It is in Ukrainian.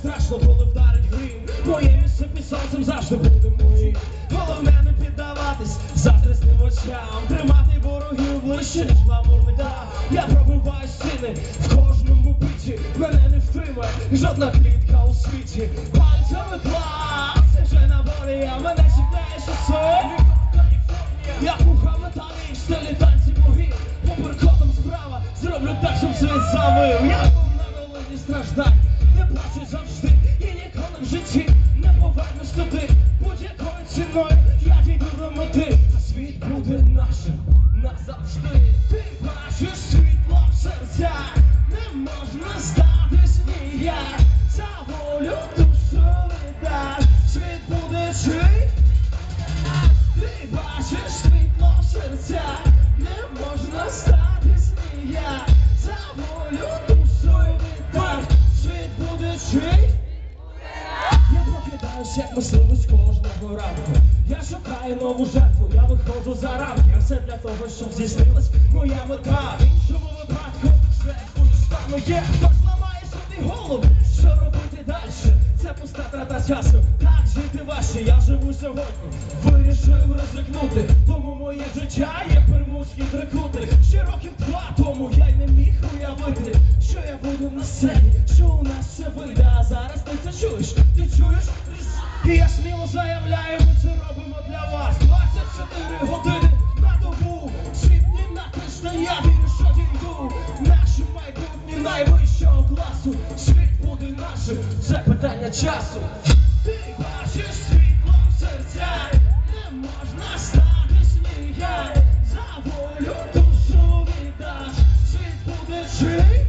страшно, коли вдарить грім. Моє місце сонцем завжди буде моїм. Головне не піддаватись заздрісним очам, тримати ворогів ближче, ніж гламурний. Я пробиваю стіни в кожному биті. Мене не втримає жодна клітка у світі. Пальцями клас, це вже на волі, а мене чекає. Як Мухаммед Алі, в стилі танці богів Поперкотом справа, зроблю так, щоб світ завив Ціною я дійду до мети світ буде нашим назавжди. Ти бачиш світло в серцях Не можна здатись ніяк. За волю душу віддаш Світ буде чий прокидаюсь, як кожного ранку. Я шукаю нову жертву, я виходжу за рамки. Все для того, щоб здійснилась моя мета. В іншому випадку, жертвою стану є Хтось ламає собі голову, що робити далі Це пуста трата часу, так жити важче. Я живу сьогодні, вирішив ризикнути. Тому моє життя є пермузький трикутник Ще років два тому я й не міг уявити Що я буду на сцені, що у нас все вийде? А зараз ти це чуєш, ти чуєш? І я сміло заявляю, ми це робимо для вас. 24 години на добу, 7 днів на тиждень, я вірю, що дійду. Наше майбутнє найвищого класу. Світ буде нашим, це питання часу. Ти бачиш світло в серцях, не можна стати сміяй, за волю душу віддаш, світ буде жити.